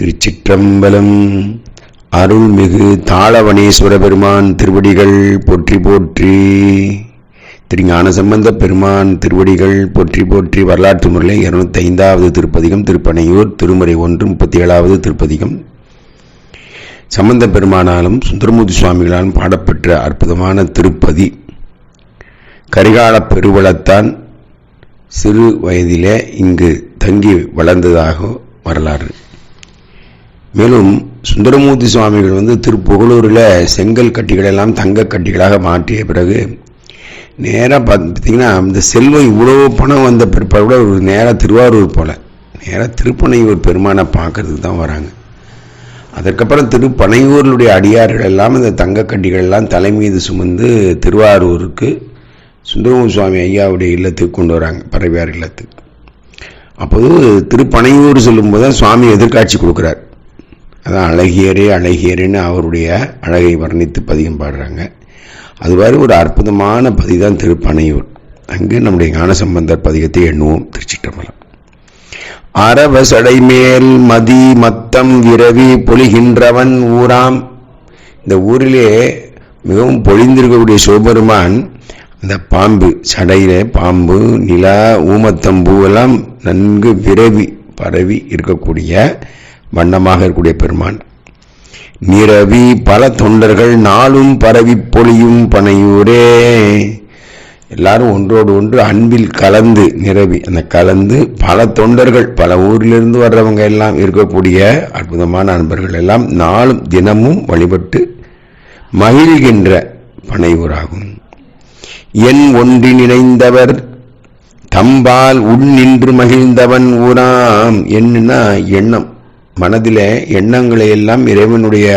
திருச்சிற்றம்பலம். அருள்மிகு தாளவனேஸ்வர பெருமான் திருவடிகள் போற்றி போற்றி. திருஞான சம்பந்த பெருமான் திருவடிகள் போற்றி போற்றி. வரலாற்று முறையில் இருநூத்தி ஐந்தாவது திருப்பதிகம் திருப்பனையூர் திருமுறை ஒன்று முப்பத்தி ஏழாவது திருப்பதிகம். சம்பந்த பெருமானாலும் சுந்தரமூர்த்தி சுவாமிகளாலும் பாடப்பெற்ற அற்புதமான திருப்பதி. கரிகாலப் பெருவளத்தான் சிறு வயதிலே இங்கு தங்கி வளர்ந்ததாக வரலாறு. மேலும் சுந்தரமூர்த்தி சுவாமிகள் வந்து திருப்புகலூரில் செங்கல் கட்டிகளெல்லாம் தங்க கட்டிகளாக மாற்றிய பிறகு நேராக பார்த்தீங்கன்னா இந்த செல்வம் இவ்வளோ பணம் வந்த பிற்பாடு கூட ஒரு நேராக திருவாரூர் போல். நேராக திருப்பனையூர் பெருமானை பார்க்கறதுக்கு தான் வராங்க. அதற்கப்புறம் திருப்பனையூர்களுடைய அடியார்கள் எல்லாம் இந்த தங்க கட்டிகள் எல்லாம் தலைமீது சுமந்து திருவாரூருக்கு சுந்தரமூர் சுவாமி ஐயாவுடைய இல்லத்துக்கு கொண்டு வராங்க பறவையார் இல்லத்துக்கு. அப்போது திருப்பனையூர் சொல்லும்போது தான் சுவாமி எதிர்காட்சி கொடுக்குறார். அதான் அழகியரே அழகியரேன்னு அவருடைய அழகை வர்ணித்து பதிகம் பாடுறாங்க. அது மாதிரி ஒரு அற்புதமான பதி தான் திருப்பனையூர். அங்கு நம்முடைய ஞானசம்பந்தர் பதிகத்தை எண்ணுவோம் திருச்சிட்டம்பலம் அரவ சடைமேல் மதி மத்தம் விரவி பொழிகின்றவன் ஊராம். இந்த ஊரிலே மிகவும் பொழிந்திருக்கக்கூடிய சிவபெருமான் அந்த பாம்பு சடையில பாம்பு நிலா ஊமத்தம்பூ எல்லாம் நன்கு விரவி பரவி இருக்கக்கூடிய வண்ணமாக இருக்கக்கூடிய பெருமான். நிரவி பல தொண்டர்கள் நாளும் பரவி பொழியும் பனையூரே. எல்லாரும் ஒன்றோடு ஒன்று அன்பில் கலந்து நிரவி அந்த கலந்து பல தொண்டர்கள் பல ஊரிலிருந்து வர்றவங்க எல்லாம் இருக்கக்கூடிய அற்புதமான அன்பர்கள் எல்லாம் நாளும் தினமும் வழிபட்டு மகிழ்கின்ற பனையூராகும். என் ஒன்றி நினைந்தவர் தம்பால் உன் நின்று மகிழ்ந்தவன் ஊராம். என்னன்னா எண்ணம். மனதிலே எண்ணங்களை எல்லாம் இறைவனுடைய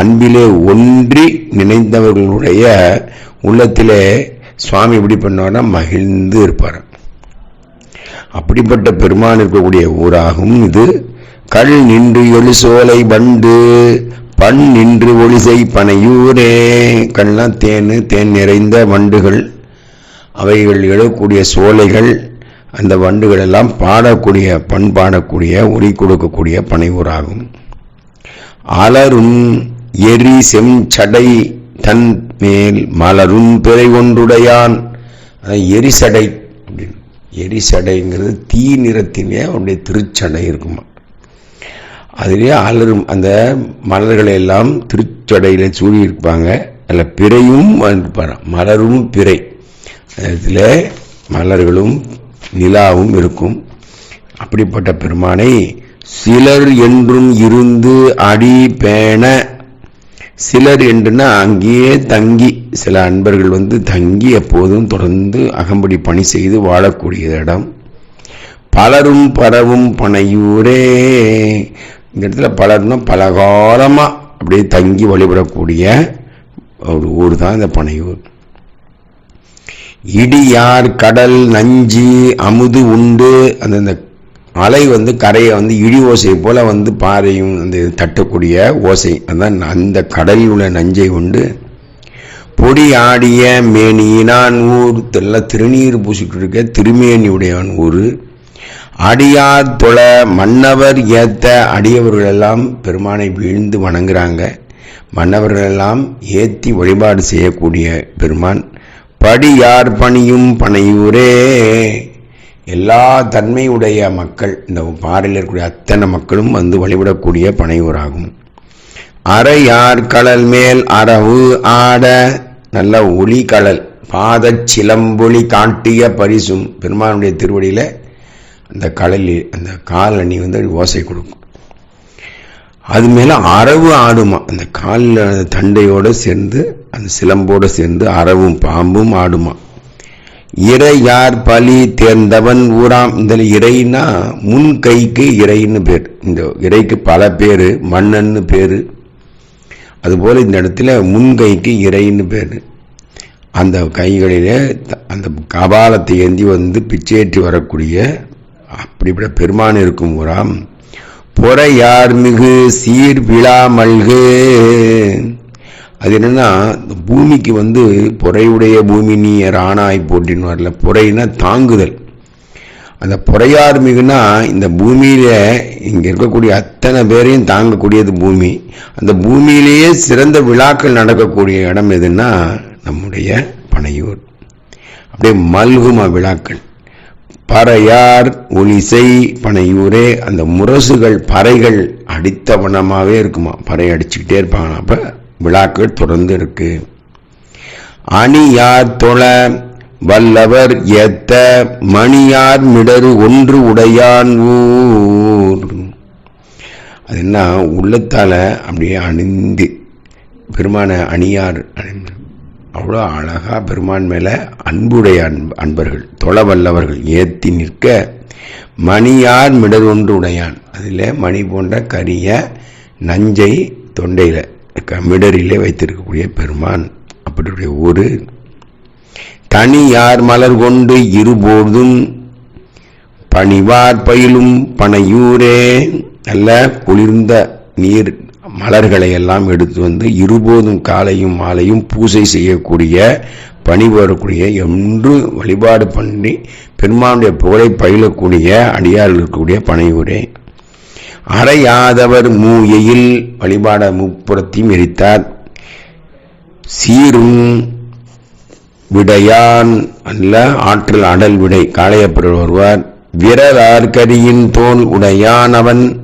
அன்பிலே ஒன்றி நினைந்தவர்களுடைய உள்ளத்திலே சுவாமி எப்படி பண்ணுவார்னா மகிழ்ந்து இருப்பார். அப்படிப்பட்ட பெருமான் இருக்கக்கூடிய ஊராகும் இது. கல் நின்று எழு சோலை வண்டு பண் நின்று ஒளிசை பனையூரே. கண்ணா தேன் தேன் நிறைந்த வண்டுகள். அவைகள் எழக்கூடிய சோலைகள் அந்த வண்டுகள் எல்லாம் பாடக்கூடிய பண் பாடக்கூடிய ஒளி கொடுக்கக்கூடிய பனைவூராகும் அலரும் எரி செஞ்சடை தன் மேல் மலரும் பிறை ஒன்றுடையான். எரிசடை அப்படின்னு. எரிசடைங்கிறது தீ நிறத்திலே அவருடைய திருச்சடை இருக்குமா. அதிலே அலரும் அந்த மலர்களை எல்லாம் திருச்சடையில் சூடியிருப்பாங்க. அதில் பிறையும் மலரும் பிறை. இதில் மலர்களும் நிலாவும் இருக்கும். அப்படிப்பட்ட பெருமானை சிலர் என்றும் இருந்து அடி பேண சிலர் என்றுனா அங்கேயே தங்கி சில அன்பர்கள் வந்து தங்கி எப்போதும் தொடர்ந்து அகம்படி பணி செய்து வாழக்கூடிய இடம். பலரும் பரவும் பனையூரே. இந்த இடத்துல பலர்னா பலகாலமாக அப்படியே தங்கி வழிபடக்கூடிய ஒரு ஊர் தான் இந்த பனையூர். இடியார் கடல் நஞ்சு அமுது உண்டு அந்த இந்த அலை வந்து கரையை வந்து இடி ஓசை போல வந்து பாறையும் அந்த தட்டக்கூடிய ஓசை. அதான் அந்த கடலில் உள்ள நஞ்சை உண்டு. பொடி ஆடிய மேனியினான் ஊர் எல்லாம் திருநீர் பூசிட்டு இருக்க திருமேனியுடையவன் ஊர். அடியார் தொழ மன்னவர் ஏத்த அடியவர்கள் எல்லாம் பெருமானை வீழ்ந்து வணங்குறாங்க. மன்னவர்களெல்லாம் ஏற்றி வழிபாடு செய்யக்கூடிய பெருமான். படியார் பணியும் பனையூரே. எல்லா தன்மையுடைய மக்கள் இந்த பாறையில் இருக்கக்கூடிய அத்தனை மக்களும் வந்து வழிபடக்கூடிய பனையூராகும். அறையார் கடல் மேல் அரவு ஆட நல்ல ஒளி கடல் பாத சிலம்பொலி காட்டிய பரிசும் பெருமானுடைய திருவடியில் அந்த கடலில் அந்த காலணி வந்து ஓசை கொடுக்கும். அது மேலே அரவு ஆடுமா? அந்த காலில் தண்டையோடு சேர்ந்து அந்த சிலம்போடு சேர்ந்து அரவும் பாம்பும் ஆடுமா? இறை யார் பலி தேர்ந்தவன் ஊராம்? இந்த இறைனா முன் கைக்கு இறைன்னு பேர். இந்த இறைக்கு பல பேர் மன்னன்னு பேர். அதுபோல் இந்த இடத்துல முன்கைக்கு இறைன்னு பேர். அந்த கைகளிலே அந்த கபாலத்தை ஏந்தி வந்து பிச்சையேற்றி வரக்கூடிய அப்படிப்பட்ட பெருமான் இருக்கும் ஊராம். பொறையார் மிகு சீர் விழா மல்கு அது என்னன்னா இந்த பூமிக்கு வந்து பொறையுடைய பூமி நீ ராணாய் போட்டின்னு வரல பொறைனா தாங்குதல். அந்த பொறையார் மிகுனா இந்த பூமியில இங்க இருக்கக்கூடிய அத்தனை பேரையும் தாங்கக்கூடியது பூமி. அந்த பூமியிலேயே சிறந்த விழாக்கள் நடக்கக்கூடிய இடம் எதுன்னா நம்முடைய பனையூர். அப்படியே மல்குமா விழாக்கள். பறையார் ஒலிசை பனையூரே அந்த முரசுகள் பறைகள் அடித்தவனமாகவே இருக்குமா? பறை அடிச்சுக்கிட்டே இருப்பாங்க அப்போ விழாக்கள் தொடர்ந்து இருக்கு அணியார் தொழ வல்லவர் ஏத்த மணியார் மிடரு ஒன்று உடையான் ஊர். அது என்ன? உள்ளத்தால அப்படியே அணிந்து பெருமான அணியார் அணிந்து அவ்வளோ அழகா பெருமான் மேலே அன்புடைய அன்பு அன்பர்கள் தொலை வல்லவர்கள் ஏற்றி நிற்க மணியார் மிடர் ஒன்று உடையான். அதில் மணி போன்ற கரிய நஞ்சை தொண்டையில் க- மிடரிலே வைத்திருக்கக்கூடிய பெருமான். அப்படியுடைய ஒரு தனியார் மலர் கொண்டு இருபோதும் பணிவார் பயிலும் பனையூரே. நல்ல குளிர்ந்த நீர் மலர்களை எல்லாம் எடுத்து வந்து இருபோதும் காலையும் மாலையும் பூஜை செய்யக்கூடிய பணிபடக்கூடிய என்று வழிபாடு பண்ணி பெருமானுடைய புகழை பயிலக்கூடிய அடியாரில் இருக்கக்கூடிய பனையூரே. அறையாதவர் மூயையில் வழிபாட முப்புறத்தையும் எரித்தார். சீரும் விடையான் அல்ல ஆற்றில் அடல் விடை காளையப்பர் வருவார். விரலார்கரியின் தோல் உடையான் அவன்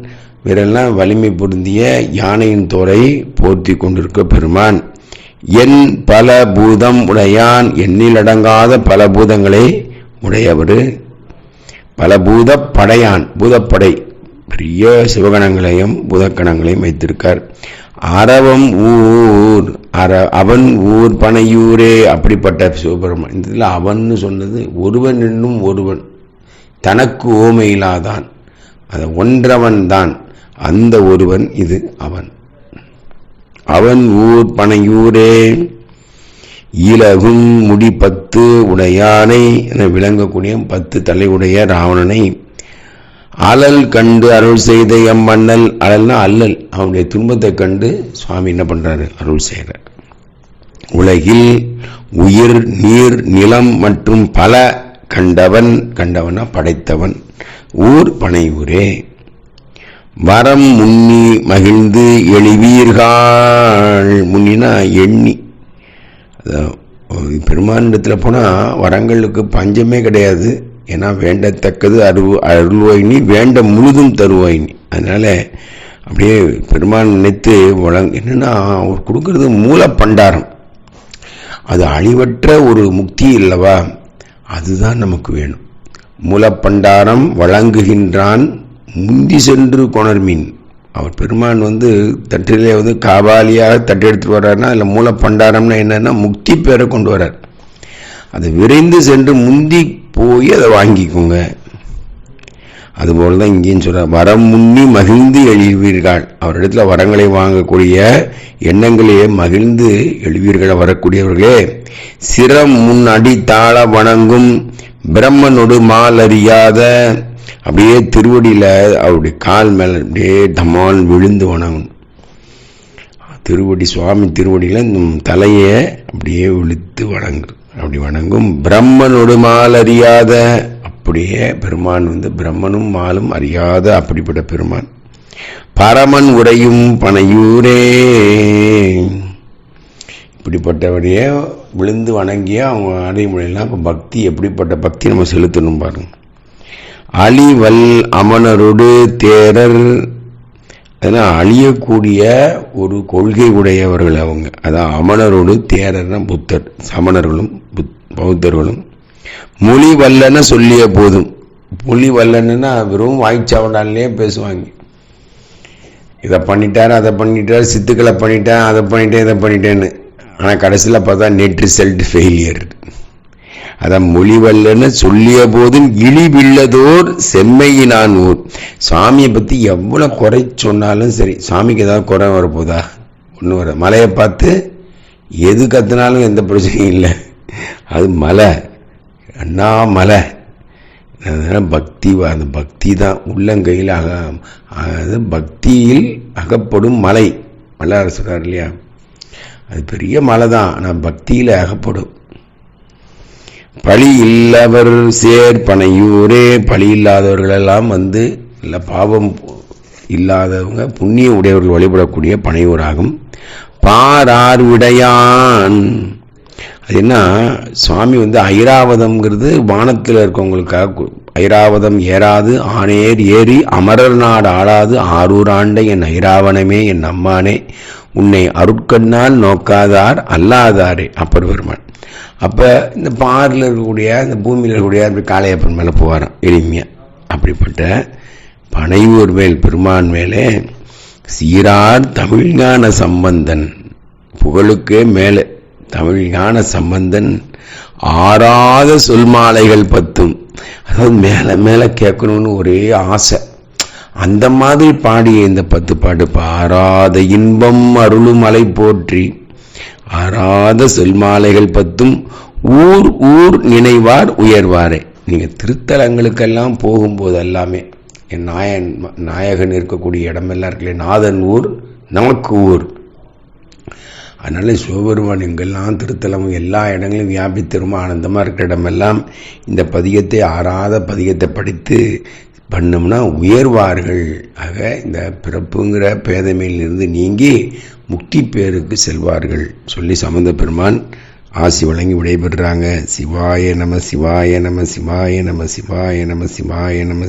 விரல்னா வலிமை பொருந்திய யானையின் தோரை போர்த்தி கொண்டிருக்க பெருமான். என் பல பூதம் உடையான் எண்ணிலடங்காத பல பூதங்களை உடையவர் பல பூத படையான் பூதப்படை பெரிய சிவகணங்களையும் பூதக்கணங்களையும் வைத்திருக்கார். அரவம் ஊர் அற அவன் ஊர் பனையூரே அப்படிப்பட்ட சிவபெருமான். இந்த இதில் அவன்னு சொன்னது ஒருவன் என்னும் ஒருவன். தனக்கு ஓமையிலாதான் அது ஒன்றவன் தான் அந்த ஒருவன் இது அவன். அவன் ஊர் பனையூரே இலகும் முடி பத்து உடையானை என விளங்கக்கூடிய பத்து தலையுடைய ராவணனை. அலல் கண்டு அருள் செய்த எம் மன்னல் அலல்னா அல்லல் அவனுடைய துன்பத்தை கண்டு சுவாமி என்ன பண்றாரு? அருள் செய்கிறார் உலகில் உயிர் நீர் நிலம் மற்றும் பல கண்டவன் கண்டவனா படைத்தவன். ஊர் பனையூரே. வரம் முன்னி மகிழ்ந்து எழுவீர்கள். முன்னினா எண்ணி. அதான் பெருமானிடத்தில் போனால் வரங்களுக்கு பஞ்சமே கிடையாது. ஏன்னா வேண்டத்தக்கது அரு அருள்வாயினி வேண்ட முழுதும் தருவாயினி. அதனால் அப்படியே பெருமான் நினைத்து வழங் என்னென்னா அவர் கொடுக்கறது மூலப்பண்டாரம் அது அழிவற்ற ஒரு முக்தி இல்லவா? அதுதான் நமக்கு வேணும். மூலப்பண்டாரம் வழங்குகின்றான் முந்தி சென்று கொணர்மீன் அவர் பெருமான் வந்து தட்டிலே வந்து காபாலியாக தட்டெடுத்து எடுத்துட்டு வர்றாருன்னா அதில் மூலப்பண்டாரம்னா என்னன்னா முக்தி பேரை கொண்டு வர்றார். அது விரைந்து சென்று முந்தி போய் அதை வாங்கிக்கோங்க. அதுபோல தான் இங்கேயும் சொல்கிறார் வரம் முன்னி மகிழ்ந்து எழுவீர்கள். அவரிடத்துல வரங்களை வாங்கக்கூடிய எண்ணங்களையே மகிழ்ந்து எழுவீர்கள் வரக்கூடியவர்களே. சிரம் முன் அடி தாழ வணங்கும் பிரம்மனொடு மால் அறியாத அப்படியே திருவடியில அவருடைய கால் மேல அப்படியே தமால் விழுந்து வணங்கும். திருவடி சுவாமி திருவடியில் தலையை அப்படியே விழுத்து வணங்கு அப்படி வணங்கும் பிரம்மனோடு மால் அறியாத அப்படியே பெருமான் வந்து பிரம்மனும் மாலும் அறியாத அப்படிப்பட்ட பெருமான். பரமன் உடையும் பனையூரே இப்படிப்பட்டவரையே விழுந்து வணங்கிய அவங்க அடைமொழியெல்லாம் இப்போ பக்தி எப்படிப்பட்ட பக்தி நம்ம செலுத்தணும் பாருங்க. அழிவல் அமனருடு தேரர். அதெல்லாம் அழியக்கூடிய ஒரு கொள்கை உடையவர்கள் அவங்க. அதான் அமனரோடு தேரர்னா புத்தர் சமணர்களும் புத் பௌத்தர்களும். மொழி வல்லன சொல்லிய போதும். மொழி வல்லன்னா வெறும் வாய்ச்சாவடாலே பேசுவாங்க. இதை பண்ணிட்டார் அதை பண்ணிட்டார் சித்துக்களை பண்ணிட்டேன் அதை பண்ணிட்டேன் இதை பண்ணிட்டேன்னு. ஆனால் கடைசியில் பார்த்தா நெட் ரிசல்ட் ஃபெயிலியர் அதான் மொழிவல்லன்னு சொல்லிய போதும் இழிவில்லதோர் செம்மையினான் ஊர் சாமியை பற்றி எவ்வளோ குறை சொன்னாலும் சரி சாமிக்கு ஏதாவது குறை வரப்போதா? ஒன்றும் வர மலையை பார்த்து எது கத்தினாலும் எந்த பிரச்சனையும் இல்லை. அது மலை அண்ணா மலை. அதனால பக்தி அந்த பக்தி தான். உள்ளங்கையில் அக அது பக்தியில் அகப்படும் மலை. வல்லார சொல்றார் இல்லையா? அது பெரிய மலை தான் ஆனால் பக்தியில் அகப்படும். பழி இல்லவர் சேர் பனையூரே பழி இல்லாதவர்களெல்லாம் வந்து இல்லை பாவம் இல்லாதவங்க புண்ணிய உடையவர்கள் வழிபடக்கூடிய பனையூராகும். பாரார் விடையான் அது என்ன? சுவாமி வந்து ஐராவதம்ங்கிறது வானத்தில் இருக்கவங்களுக்காக ஐராவதம் ஏறாது ஆனேர் ஏறி அமரர் நாடு ஆளாது ஆரூர் ஆண்ட என் ஐராவணமே என் அம்மானே உன்னை அருட்கண்ணால் நோக்காதார் அல்லாதாரே அப்பர் பெருமான் அப்போ இந்த பாரில் இருக்கக்கூடிய இந்த பூமியில் இருக்கக்கூடிய அப்படி காளையப்பன் மேலே போவாராம் எளிமையாக அப்படிப்பட்ட பனையூர் மேல் பெருமான் மேலே சீரார் தமிழ்ஞான சம்பந்தன். புகழுக்கே மேலே. தமிழ்ஞான சம்பந்தன் ஆறாத சொல்மாலைகள் பத்தும். அதாவது மேலே மேலே கேட்கணும்னு ஒரே ஆசை. அந்த மாதிரி பாடிய இந்த பத்து பாட்டு பாராத இன்பம் அருளும் அலை போற்றி. ஆறாத செல்மாலைகள் பத்தும் ஊர் ஊர் நினைவார் உயர்வாரே. நீங்க திருத்தலங்களுக்கெல்லாம் போகும்போது எல்லாமே என் நாயன் நாயகன் இருக்கக்கூடிய இடமெல்லாம் இருக்குல்ல நாதன் ஊர் நமக்கு ஊர். அதனால சிவபெருமான் எங்கெல்லாம் திருத்தலம் எல்லா இடங்களிலும் வியாபித்திருமோ ஆனந்தமாக இருக்கிற இடமெல்லாம் இந்த பதிகத்தை ஆறாத பதிகத்தை படித்து பண்ணோம்னா உயர்வார்கள். ஆக இந்த பிறப்புங்கிற பேதமையிலிருந்து நீங்கி முக்தி பேருக்கு செல்வார்கள். சொல்லி சமந்த பெருமான் ஆசி வழங்கி விடைபெறுறாங்க. சிவாய நம சிவாய நம சிவாய நம சிவாய நம சிவாய நம